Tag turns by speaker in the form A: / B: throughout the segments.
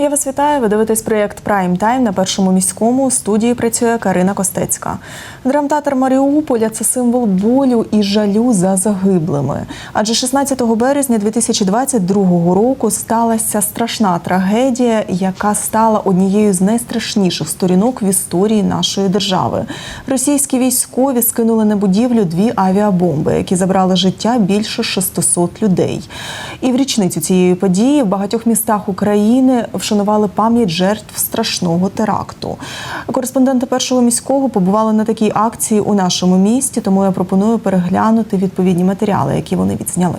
A: Я вас вітаю. Ви дивитесь проєкт Прайм Тайм на першому міському. Студії працює Карина Костецька. Драмтеатр Маріуполя це символ болю і жалю за загиблими. Адже 16 березня 2022 року сталася страшна трагедія, яка стала однією з найстрашніших сторінок в історії нашої держави. Російські військові скинули на будівлю дві авіабомби, які забрали життя більше 600 людей. І в річницю цієї події в багатьох містах України вшанували пам'ять жертв страшного теракту. Кореспонденти першого міського побували на такій акції у нашому місті, тому я пропоную переглянути відповідні матеріали, які вони відзняли.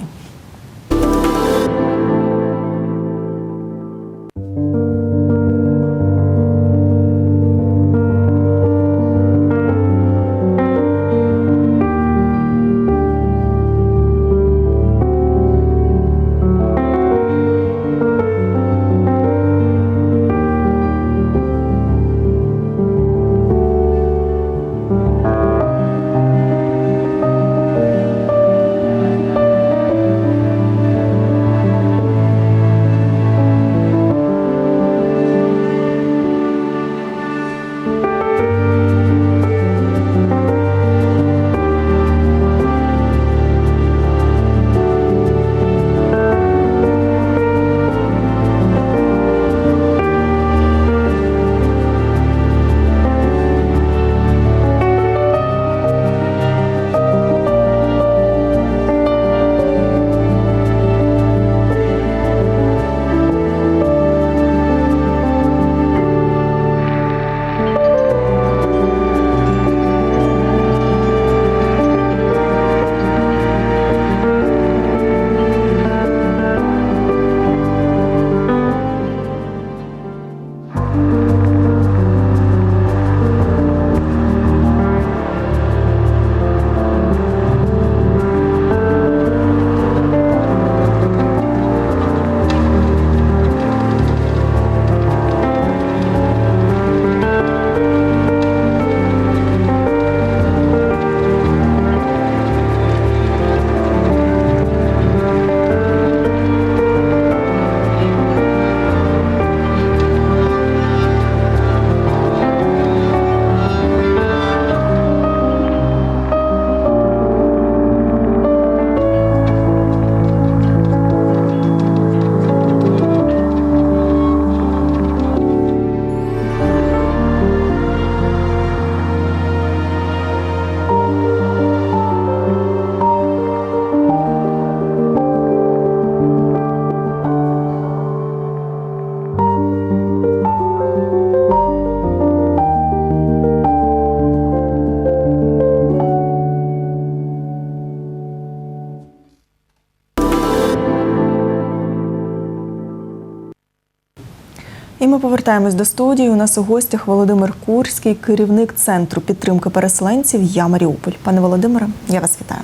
A: Ми повертаємось до студії. У нас у гостях Володимир Курський, керівник центру підтримки переселенців Я Маріуполь. Пане Володимире, я вас вітаю.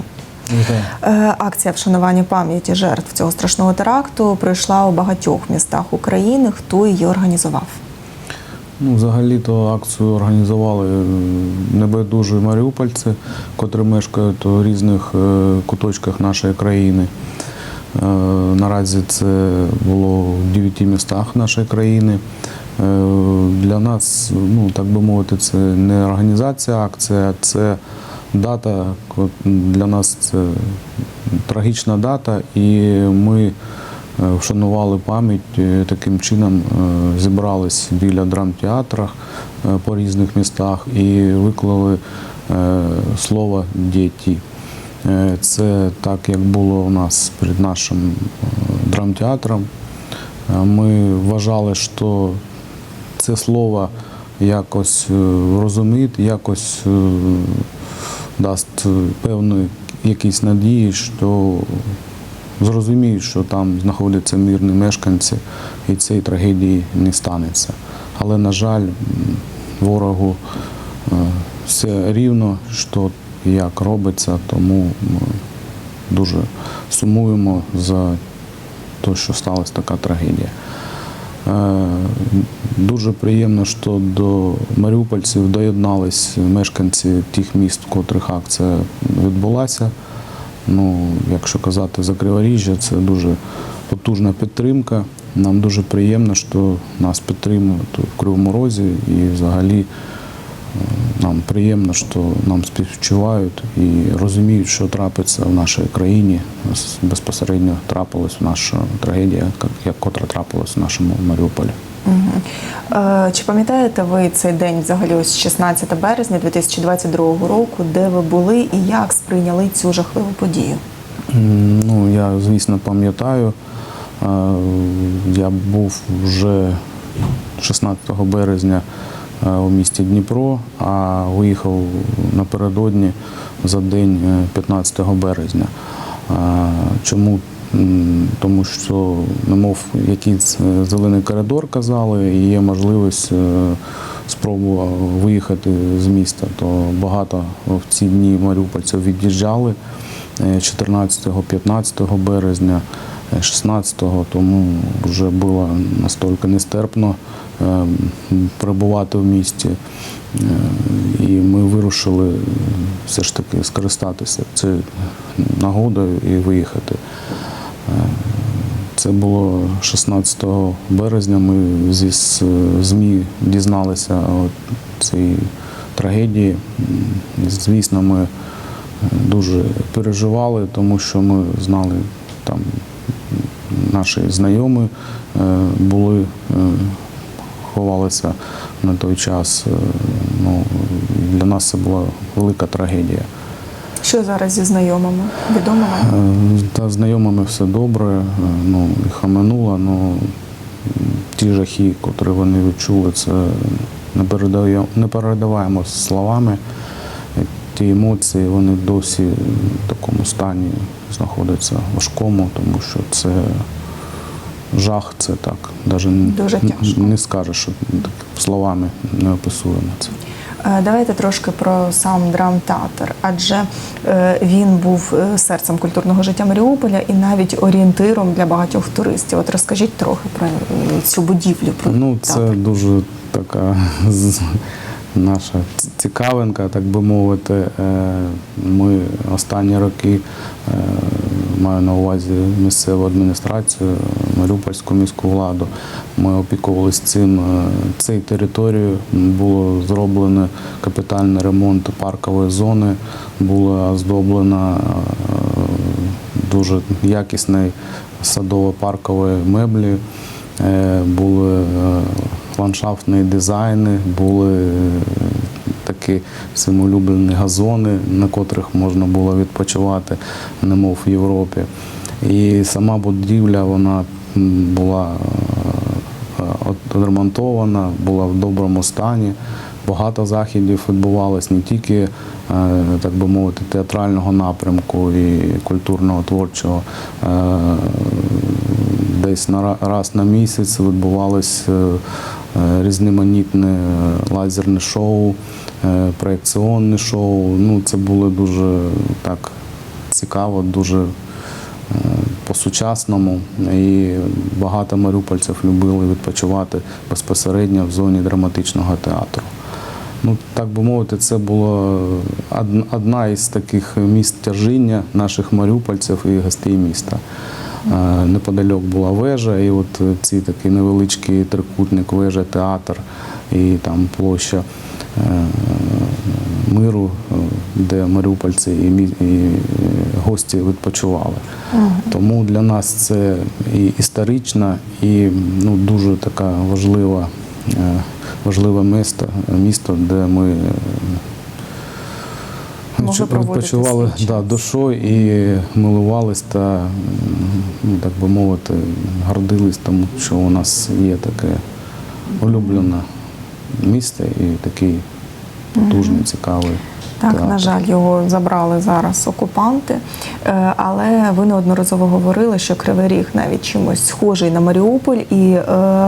A: Е, Акція вшанування пам'яті жертв цього страшного теракту пройшла у багатьох містах України. Хто її організував?
B: Ну, взагалі-то акцію організували небайдужі маріупольці, котрі мешкають у різних е, куточках нашої країни. Е, Наразі це було в дев'яти містах нашої країни. Е, Для нас, ну так би мовити, це не організація акція, це дата. Для нас це трагічна дата, і ми е, вшанували пам'ять таким чином, зібрались біля драмтеатрах по різних містах і виклали слово діті. Е, Це так, як було у нас перед нашим е, драмтеатром. Е, Ми вважали, що це слово якось розуміти, якось дасть певну якісь надії, що зрозуміють, що там знаходяться мирні мешканці і цієї трагедії не станеться. Але, на жаль, ворогу все рівно, що як робиться, тому ми дуже сумуємо за те, що сталася така трагедія. Е, Дуже приємно, що до маріупольців доєднались мешканці тих міст, в котрих акція відбулася. Ну, якщо казати за Криворіжжя, це дуже потужна підтримка. Нам дуже приємно, що нас підтримують в Кривому Розі і взагалі е, нам приємно, що нам співчувають і розуміють, що трапиться в нашій країні. Безпосередньо трапилась наша трагедія, як- котра трапилась в нашому Маріуполі.
A: Е, Чи пам'ятаєте ви цей день, взагалі, ось 16 березня 2022 року, де ви були і як сприйняли цю жахливу подію?
B: Ну, я, звісно, пам'ятаю. Е, Я був вже 16 березня у місті Дніпро, а виїхав напередодні за день е, 15 березня. Е, Чому? Тому що, немов якийсь е, зелений коридор казали, і є можливість е, спробував виїхати з міста, то багато в ці дні маріупольців від'їжджали. 14-15 березня, е, 16-го, тому вже було настільки нестерпно е, перебувати в місті. Е, І ми вирушили е, все ж таки скористатися цією нагодою і виїхати. Е, Це було 16 березня. Ми зі ЗМІ дізналися цієї трагедії. Звісно, ми дуже переживали, тому що ми знали там наші знайомі були, ховалися на той час. Е, Ну, для нас це була велика трагедія.
A: Що зараз зі знайомими? Відомо вам?
B: Е, Та знайомими все добре, е, ну, їх оминуло, ну ті жахи, котрі вони відчули, це не передаваємо словами. Ті емоції, вони досі в такому стані знаходяться важкому, тому що це жах, це так. Навіть
A: Дуже тяжко.
B: не скажеш, що так словами не описуємо це.
A: Е, Давайте трошки про сам драмтеатр, адже е, він був е, серцем культурного життя Маріуполя і навіть орієнтиром для багатьох туристів. От розкажіть трохи про цю будівлю. Про
B: Ну, це
A: театр.
B: дуже така наша цікавинка, так би мовити. Е, Ми останні роки е, маю на увазі місцеву адміністрацію, Маріупольську міську владу. Ми опікувалися цим. Е, Цією територією було зроблено капітальний ремонт паркової зони, була оздоблена дуже якісний садово-паркові меблі, були ландшафтні дизайни, були е, такі всім улюблені газони, на котрих можна було відпочивати, немов в Європі. І сама будівля вона була е, відремонтована, була в доброму стані. Багато заходів відбувалось не тільки, е, так би мовити, театрального напрямку і культурного творчого. Десь на раз на місяць відбувалось різноманітне е, лазерне шоу, е, проєкціонне шоу. Ну, це було дуже так цікаво, дуже е, по-сучасному. І багато маріупольців любили відпочивати безпосередньо в зоні драматичного театру. Ну, так би мовити, це була одна із таких міст тяжіння наших маріупольців і гостей міста. Е, Неподалік була вежа, і от ці такий невеличкий трикутник, вежа, театр і там площа е, миру, е, де маріупольці і, мі- е, гості відпочивали. Тому для нас це і історична, і ну, дуже така важлива, е, важливе місто, місто, де ми е,
A: проводити
B: відпочивали да, душою і милувались та, ну, так би мовити, гордились тому, що у нас є таке улюблене місто і такий потужний, цікавий.
A: Так,
B: театр.
A: на жаль, його забрали зараз окупанти. Е, Але ви неодноразово говорили, що Кривий Ріг навіть чимось схожий на Маріуполь, і е,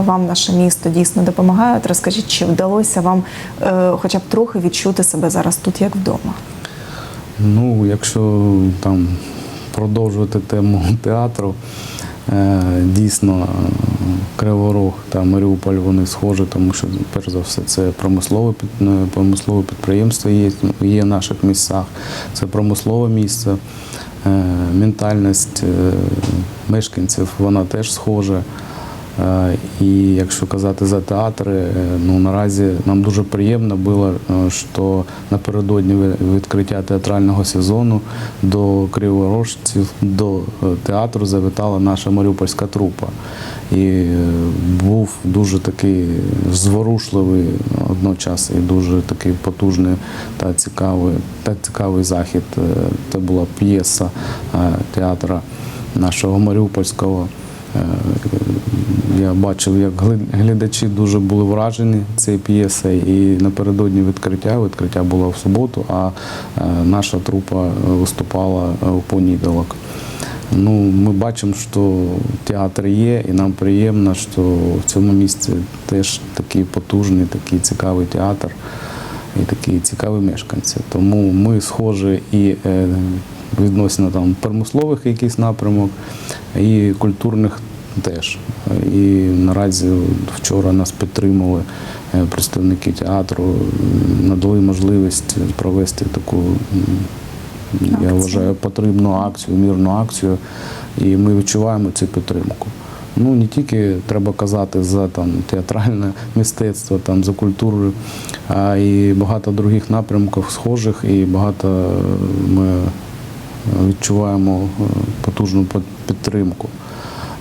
A: вам наше місто дійсно допомагає. От Розкажіть, чи вдалося вам е, хоча б трохи відчути себе зараз тут, як вдома?
B: Ну, якщо там продовжувати тему театру, е, дійсно Криворог та Маріуполь вони схожі, тому що перш за все це промислове е, промислове підприємство є, є в наших місцях. Це промислове місце. Е, Ментальність мешканців вона теж схожа. Е, І якщо казати за театри, е, ну наразі нам дуже приємно було, е, що напередодні відкриття театрального сезону до криворожців, до театру завітала наша маріупольська трупа. І був дуже такий зворушливий одночас і дуже такий потужний та цікавий, та цікавий захід. Це була п'єса театра нашого Маріупольського. Е, Я бачив, як глядачі дуже були вражені цією п'єсою. І напередодні відкриття, відкриття було в суботу, а е, наша трупа виступала е, у понеділок. Ну, ми бачимо, що театр є, і нам приємно, що в цьому місці теж такий потужний, такий цікавий театр і такі цікаві мешканці. Тому ми схожі і відносно там промислових якийсь напрямок, і культурних теж. І наразі вчора нас підтримали е, представники театру, надали можливість провести таку, м, я вважаю, потрібну акцію, мірну акцію, і ми відчуваємо цю підтримку. Ну не тільки треба казати за там театральне мистецтво, там за культуру, а і багато других напрямків схожих, і багато е, ми відчуваємо е, потужну під- підтримку.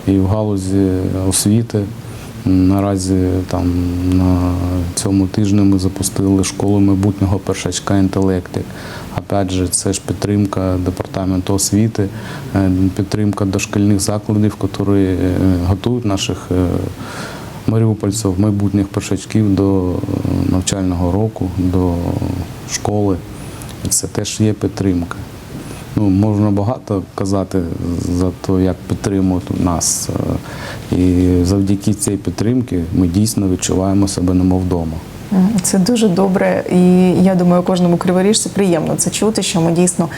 B: І в галузі освіти наразі там на цьому тижні ми запустили школу майбутнього першачка інтелектик. Опять же, це ж підтримка департаменту освіти, е, підтримка дошкільних закладів, які е, готують наших е, маріупольців, майбутніх першачків до навчального року, до школи. Це теж є підтримка. Ну, можна багато казати за те, як підтримують нас. Е, І завдяки цій підтримці ми дійсно відчуваємо себе немов вдома.
A: Це дуже добре, і я думаю, кожному криворіжцю приємно це чути, що ми дійсно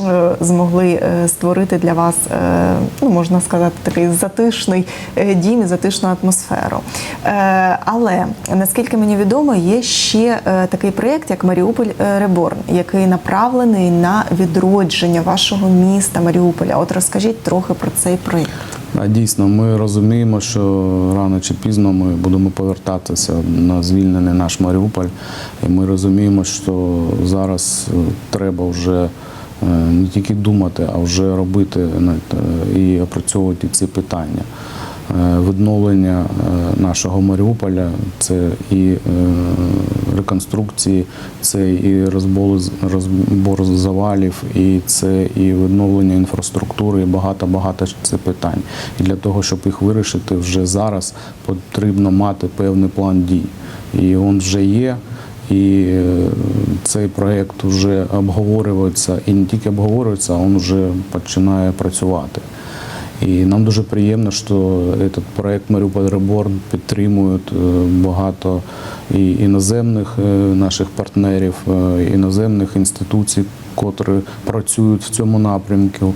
A: е, змогли е, створити для вас, е, ну можна сказати, такий затишний дім і затишну атмосферу. Але наскільки мені відомо, є ще такий проєкт, як Маріуполь Реборн, який направлений на відродження вашого міста Маріуполя. От розкажіть трохи про цей проєкт.
B: А дійсно, ми розуміємо, що рано чи пізно ми будемо повертатися на звільнений наш Маріуполь. І ми розуміємо, що зараз е, треба вже е, не тільки думати, а вже робити і опрацьовувати ці питання. Е, Відновлення е, нашого Маріуполя це і е, реконструкції, це і розбор, завалів, і це і відновлення інфраструктури, і багато-багато це питань. І для того, щоб їх вирішити вже зараз, потрібно мати певний план дій. І він вже є. І цей проєкт вже обговорюється, і не тільки обговорюється, а він вже починає працювати. І нам дуже приємно, що этот проект Маріуполь Реборн підтримують е, багато і іноземних е, наших партнерів, е, іноземних інституцій, котрі працюють в цьому напрямку,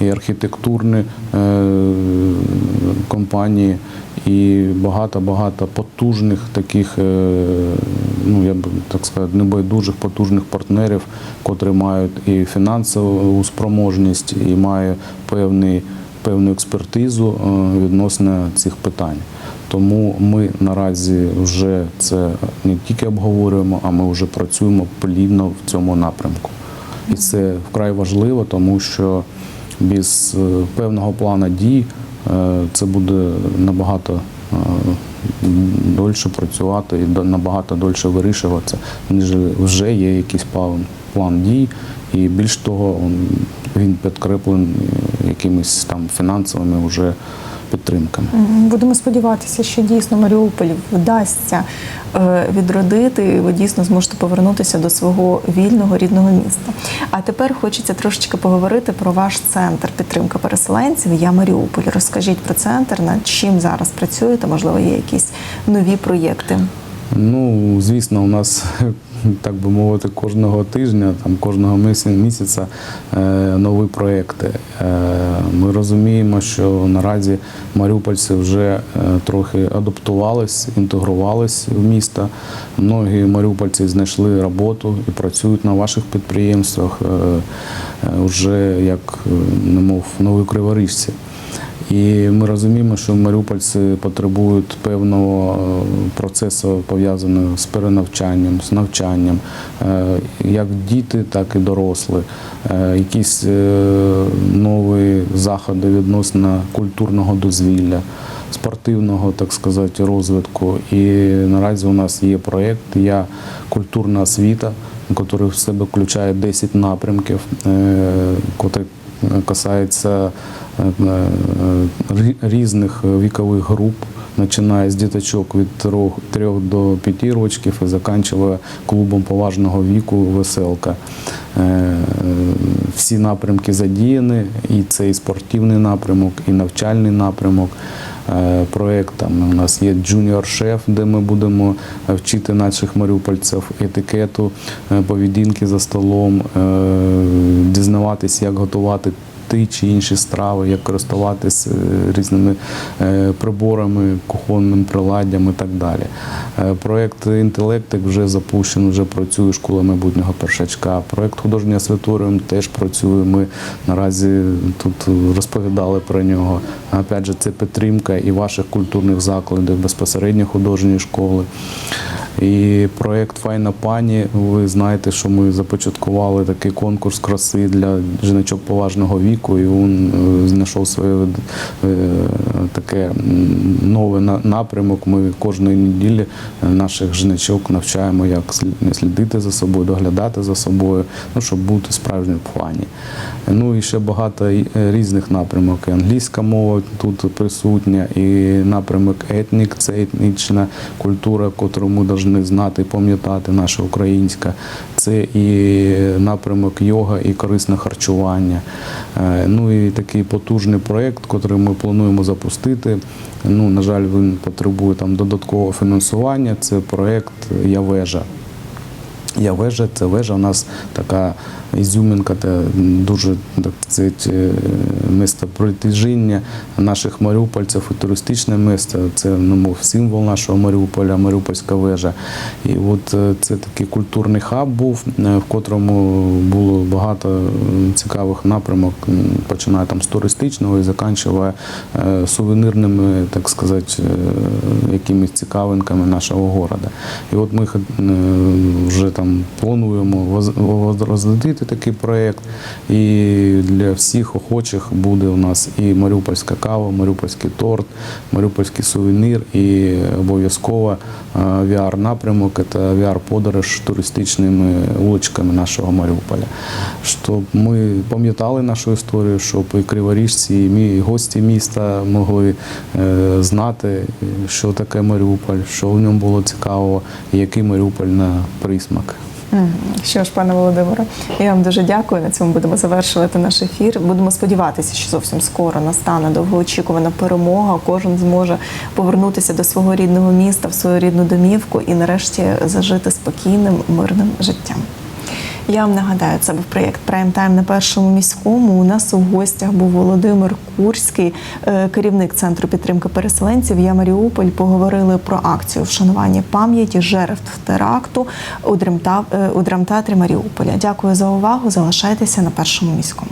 B: і архітектурні компанії, і багато-багато потужних таких, ну я б так сказати, небайдужих потужних партнерів, котрі мають і фінансову спроможність, і мають певний певну експертизу е, відносно цих питань. Тому ми наразі вже це не тільки обговорюємо, а ми вже працюємо плідно в цьому напрямку. І це вкрай важливо, тому що без е, певного плану дій е, це буде набагато дольше працювати і набагато дольше вирішуватися, ніж вже є якийсь план, дій, і більш того, він підкреплений е, якимись там фінансовими вже підтримками.
A: Будемо сподіватися, що дійсно Маріуполь вдасться е, відродити, і ви дійсно зможете повернутися до свого вільного рідного міста. А тепер хочеться трошечки поговорити про ваш центр підтримки переселенців. Я Маріуполь. Розкажіть про центр, над чим зараз працюєте, можливо, є якісь нові проєкти.
B: Ну, звісно, у нас так би мовити, кожного тижня, там кожного місяця, е, нові проекти. Е, Ми розуміємо, що наразі маріупольці вже е, трохи адаптувались, інтегрувались в місто. Многі маріупольці знайшли роботу і працюють на ваших підприємствах вже як немов нові криворіжці. І ми розуміємо, що маріупольці потребують певного е, процесу пов'язаного з перенавчанням, з навчанням, е, як діти, так і дорослі. Е, Якісь нові заходи відносно культурного дозвілля, спортивного, так сказати, розвитку. І наразі у нас є проєкт Я культурна освіта, який в себе включає 10 напрямків, котрий касається різних вікових груп, починає з діточок від 3 до 5 років і закінчує клубом поважного віку Веселка. Е, Всі напрямки задіяні, і це і спортивний напрямок, і навчальний напрямок. Е, Проект там у нас є Chef, де ми будемо е, вчити наших маріупольців етикету, е, поведінки за столом, е, дізнаватись, як готувати ті чи інші страви, як користуватись е, різними е, приборами, кухонним приладдям і так далі. Е, Проект інтелектик вже запущений, вже працює школа майбутнього першачка. Проект художній освіторіум теж працює. Ми наразі тут розповідали про нього. Опять же, це підтримка і ваших культурних закладів, безпосередньо художньої школи. І проєкт Файна пані. Ви знаєте, що ми започаткували такий конкурс краси для жіночок поважного віку, і він е, знайшов своє е, таке на- напрямок. Ми кожної неділі наших жіночок навчаємо, як слід- слідити за собою, доглядати за собою, ну щоб бути справжньою пані. Ну і ще багато е, різних напрямок. І англійська мова тут присутня, і напрямок етнік це етнічна культура, яку ми повинні знати і пам'ятати, наша українська. Це і напрямок йога і корисне харчування. Е, Ну і такий потужний проєкт, який ми плануємо запустити. Ну, на жаль, він потребує там додаткового фінансування. Це проєкт Явежа. Явежа це вежа у нас така ізюминка, та дуже так сказати, е, місто притяжіння наших маріупольців і туристичне місто. Це ну, символ нашого Маріуполя, Маріупольська вежа. І от е, це такий культурний хаб був, е, в котрому було багато цікавих напрямок, починає там з туристичного і закінчує е, сувенирними, так сказати, якимись цікавинками нашого города. І от ми вже там плануємо воз- воз- такий проєкт. І для всіх охочих буде у нас і маріупольська кава, маріупольський торт, маріупольський сувенір, і обов'язково VR-напрямок це VR-подорож туристичними вуличками нашого Маріуполя. Щоб ми пам'ятали нашу історію, щоб і криворіжці, і гості міста могли е, знати, що таке Маріуполь, що в ньому було цікавого, і який Маріуполь на присмак.
A: Що ж, пане Володимире, я вам дуже дякую. На цьому будемо завершувати наш ефір. Будемо сподіватися, що зовсім скоро настане довгоочікувана перемога. Кожен зможе повернутися до свого рідного міста, в свою рідну домівку і нарешті зажити спокійним, мирним життям. Я вам нагадаю, це був проєкт Прайм Тайм на першому міському. У нас у гостях був Володимир Курський, е, керівник центру підтримки переселенців. Я Маріуполь. Поговорили про акцію вшанування пам'яті жертв теракту у е, драмтеатрі Маріуполя. Дякую за увагу. Залишайтеся на першому міському.